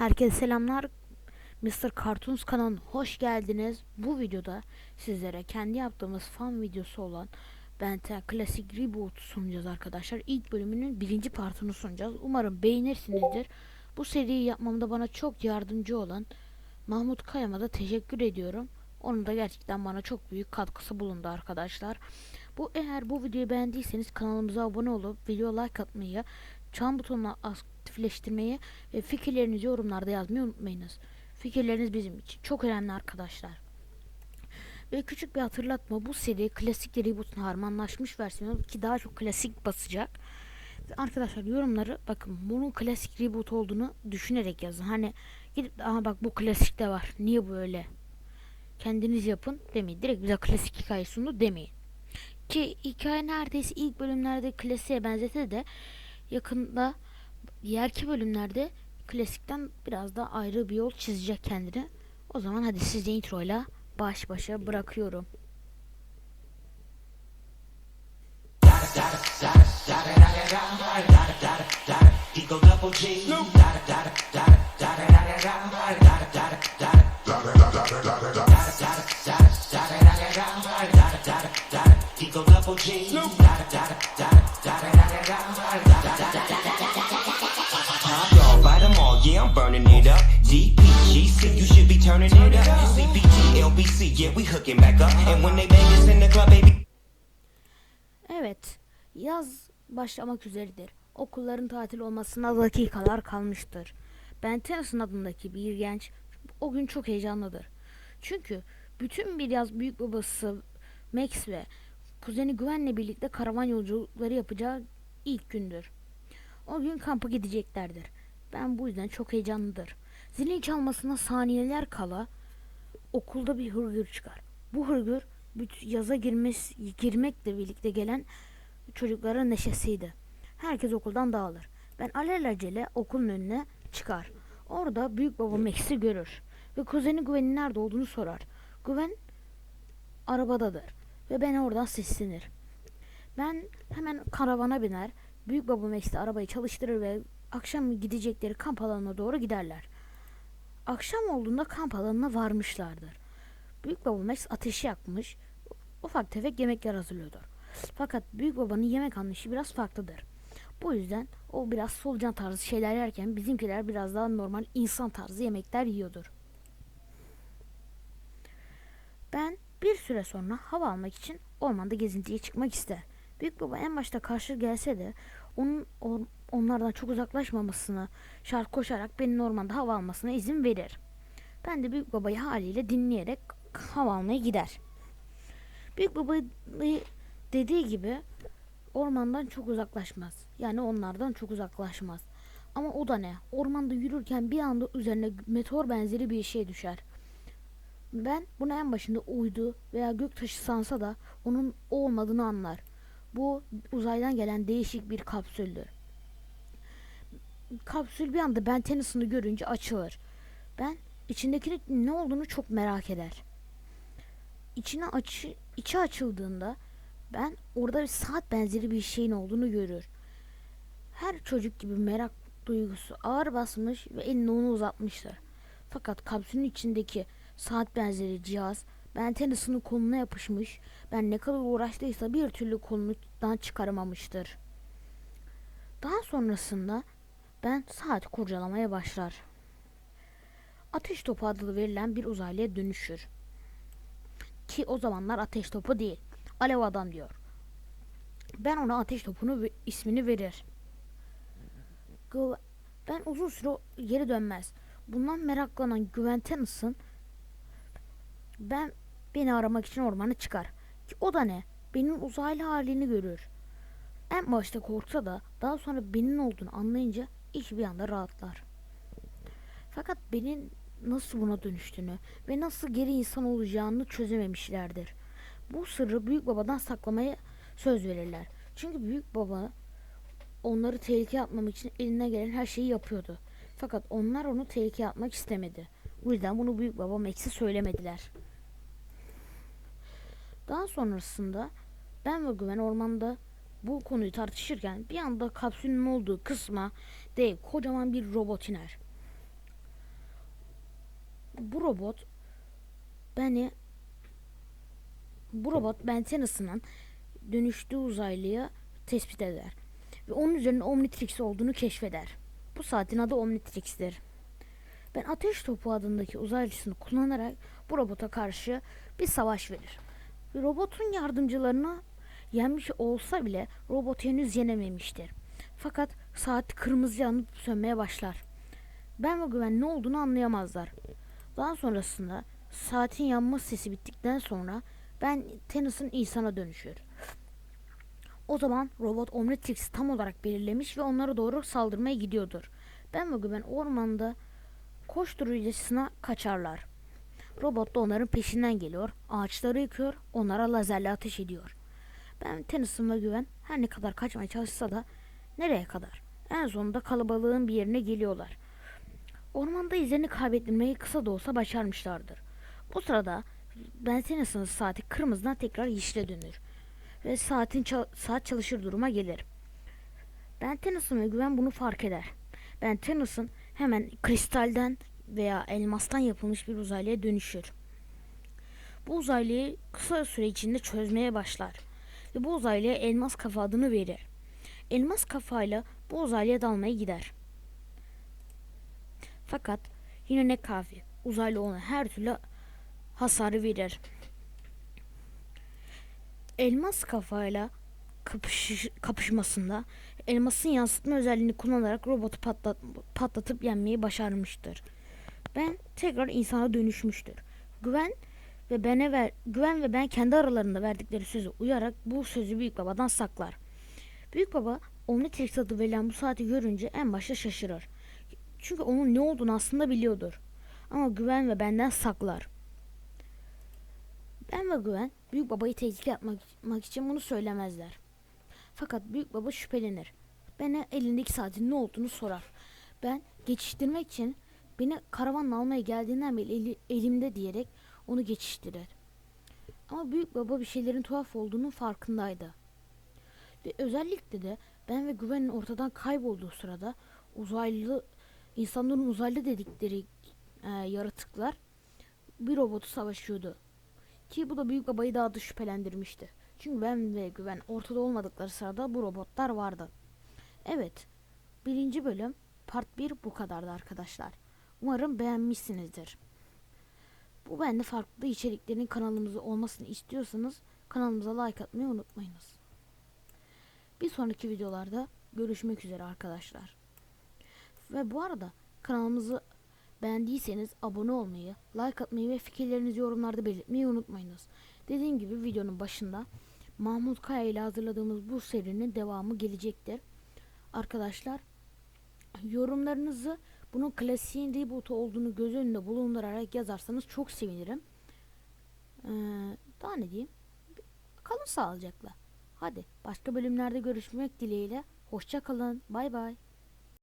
Herkese selamlar. Mr. Cartoons kanalına hoş geldiniz. Bu videoda sizlere kendi yaptığımız fan videosu olan Benten Classic Reboot sunacağız arkadaşlar. İlk bölümünün birinci partını sunacağız. Umarım beğenirsinizdir. Bu seriyi yapmamda bana çok yardımcı olan Mahmut Kayam'a da teşekkür ediyorum. Onun da gerçekten bana çok büyük katkısı bulundu arkadaşlar. Bu eğer bu videoyu beğendiyseniz kanalımıza abone olup video like atmayı, çan butonuna aktifleştirmeyi ve fikirlerinizi yorumlarda yazmayı unutmayınız. Fikirleriniz bizim için çok önemli arkadaşlar. Ve küçük bir hatırlatma bu seri klasik reboot'un harmanlaşmış versiyonu ki daha çok klasik basacak. Arkadaşlar yorumları bakın bunun klasik reboot olduğunu düşünerek yazın. Hani gidip aha bak bu klasik de var. Niye böyle? Kendiniz yapın demeyin. Direkt bize klasik hikaye sundu demeyin. Ki hikaye neredeyse ilk bölümlerde klasiğe benzese de yakında diğerki bölümlerde klasikten biraz daha ayrı bir yol çizecek kendini. O zaman hadi sizce introyla baş başa bırakıyorum. Double. Turning it up. CPT, LBC, yeah, we hooking back up. And when they bang us in the club, baby. Evet, yaz başlamak üzeredir. Okulların tatil olmasına dakikalar kalmıştır. Ben Tennyson adındaki bir genç o gün çok heyecanlıdır. Çünkü bütün bir yaz büyük babası Max ve kuzeni Güven'le birlikte karavan yolculukları yapacağı ilk gündür. O gün kampa gideceklerdir. Ben bu yüzden çok heyecanlıdır. Zilin çalmasına saniyeler kala okulda bir hırgür çıkar. Bu hırgür yaza girmesi, girmekle birlikte gelen çocukların neşesiydi. Herkes okuldan dağılır. Ben alelacele okulun önüne çıkar. Orada büyük baba Max'i görür. Ve kuzeni Güven'in nerede olduğunu sorar. Güven arabadadır. Ve ben oradan seslenir. Ben hemen karavana biner. Büyük baba Max de arabayı çalıştırır ve akşam gidecekleri kamp alanına doğru giderler. Akşam olduğunda kamp alanına varmışlardır. Büyük baba Max ateşi yakmış. Ufak tefek yemekler hazırlıyordur. Fakat büyük babanın yemek anlayışı biraz farklıdır. Bu yüzden o biraz solucan tarzı şeyler yerken bizimkiler biraz daha normal insan tarzı yemekler yiyordur. Ben bir süre sonra hava almak için ormanda gezintiye çıkmak ister. Büyük baba en başta karşı gelse de onun onlardan çok uzaklaşmamasını şart koşarak benim ormanda hava almasına izin verir. Ben de büyük babayı haliyle dinleyerek hava almaya gider. Büyük baba dediği gibi ormandan çok uzaklaşmaz. Yani onlardan çok uzaklaşmaz. Ama o da ne? Ormanda yürürken bir anda üzerine meteor benzeri bir şey düşer. Ben buna en başında uydu veya göktaşı sansa da onun olmadığını anlar. Bu uzaydan gelen değişik bir kapsüldür. Kapsül bir anda Ben Tennyson'ı görünce açılır. Ben içindeki ne olduğunu çok merak eder. İçine açı, içi açıldığında ben orada bir saat benzeri bir şeyin olduğunu görür. Her çocuk gibi merak duygusu ağır basmış ve elini onu uzatmıştır. Fakat kapsülün içindeki saat benzeri cihaz ben Tennyson'ın koluna yapışmış. Ben ne kadar uğraştıysa bir türlü kolundan çıkaramamıştır. Daha sonrasında ben saat kurcalamaya başlar. Ateş topu adı verilen bir uzaylıya dönüşür. Ki o zamanlar ateş topu değil. Alev adam diyor. Ben ona ateş topunu ve- ismini verir. Ben uzun süre geri dönmez. Bundan meraklanan Güven Tennyson ben beni aramak için ormana çıkar. Ki o da ne? Benim uzaylı halini görür. En başta korksa da daha sonra benim olduğunu anlayınca iş bir anda rahatlar. Fakat benim nasıl buna dönüştüğünü ve nasıl geri insan olacağını çözememişlerdir. Bu sırrı büyük babadan saklamaya söz verirler. Çünkü büyük baba onları tehlikeye atmamak için eline gelen her şeyi yapıyordu. Fakat onlar onu tehlikeye atmak istemedi. Bu yüzden bunu büyük baba Max'e söylemediler. Daha sonrasında ben ve Güven ormanda bu konuyu tartışırken bir anda kapsülün olduğu kısma dev kocaman bir robot iner. bu robot beni bu robot Ben Tennyson'ın dönüştüğü uzaylıyı tespit eder. Ve onun üzerinde Omnitrix olduğunu keşfeder. Bu saatin adı Omnitrix'tir. Ben Ateş Topu adındaki uzaylısını kullanarak bu robota karşı bir savaş verir. Ve robotun yardımcılarını yenmiş olsa bile robot henüz yenememiştir. Fakat saat kırmızı yanıp sönmeye başlar. Ben ve Güven ne olduğunu anlayamazlar. Daha sonrasında saatin yanma sesi bittikten sonra ben Tennyson insana dönüşür. O zaman robot Omnitrix'i tam olarak belirlemiş ve onlara doğru saldırmaya gidiyordur. Ben ve Güven ormanda koşturucusuna kaçarlar. Robot da onların peşinden geliyor, ağaçları yıkıyor, onlara lazerle ateş ediyor. Ben Tennyson ve Güven her ne kadar kaçmaya çalışsa da nereye kadar? En sonunda kalabalığın bir yerine geliyorlar. Ormanda izlerini kaybettirmeyi kısa da olsa başarmışlardır. Bu sırada Ben Tennyson'ın saati kırmızıdan tekrar yeşile dönür ve saatin çal- saat çalışır duruma gelir. Ben Tennyson ve Güven bunu fark eder. Ben Tennyson hemen kristalden veya elmastan yapılmış bir uzaylıya dönüşür. Bu uzaylıyı kısa süre içinde çözmeye başlar ve bu uzaylıya elmas kafa adını verir. Elmas kafayla bu uzaylıya dalmaya gider. Fakat yine ne kafi uzaylı ona her türlü hasarı verir. Elmas kafayla kapış, kapışmasında elmasın yansıtma özelliğini kullanarak robotu patlat, patlatıp yenmeyi başarmıştır. Ben tekrar insana dönüşmüştür. Güven ve bene ver, güven ve ben kendi aralarında verdikleri sözü uyarak bu sözü büyük babadan saklar. Büyük baba Omnitrix adı verilen bu saati görünce en başta şaşırır. Çünkü onun ne olduğunu aslında biliyordur. Ama güven ve benden saklar. Ben ve güven büyük babayı tehdit yapmak, yapmak için bunu söylemezler. Fakat büyük baba şüphelenir. Bana elindeki saatin ne olduğunu sorar. Ben geçiştirmek için beni karavanla almaya geldiğinden beri eli- elimde diyerek onu geçiştirir. Ama büyük baba bir şeylerin tuhaf olduğunun farkındaydı. Ve özellikle de ben ve güvenin ortadan kaybolduğu sırada uzaylı insanların uzaylı dedikleri e, yaratıklar bir robotu savaşıyordu. Ki bu da büyük babayı daha da şüphelendirmişti. Çünkü ben ve güven ortada olmadıkları sırada bu robotlar vardı. Evet. Birinci bölüm part 1 bu kadardı arkadaşlar. Umarım beğenmişsinizdir. Bu bende farklı içeriklerin kanalımızda olmasını istiyorsanız kanalımıza like atmayı unutmayınız. Bir sonraki videolarda görüşmek üzere arkadaşlar. Ve bu arada kanalımızı beğendiyseniz abone olmayı, like atmayı ve fikirlerinizi yorumlarda belirtmeyi unutmayınız. Dediğim gibi videonun başında Mahmut Kaya ile hazırladığımız bu serinin devamı gelecektir. Arkadaşlar yorumlarınızı bunun klasiğin reboot olduğunu göz önünde bulundurarak yazarsanız çok sevinirim. Ee, daha ne diyeyim? Kalın sağlıcakla. Hadi başka bölümlerde görüşmek dileğiyle. Hoşça kalın. Bay bay.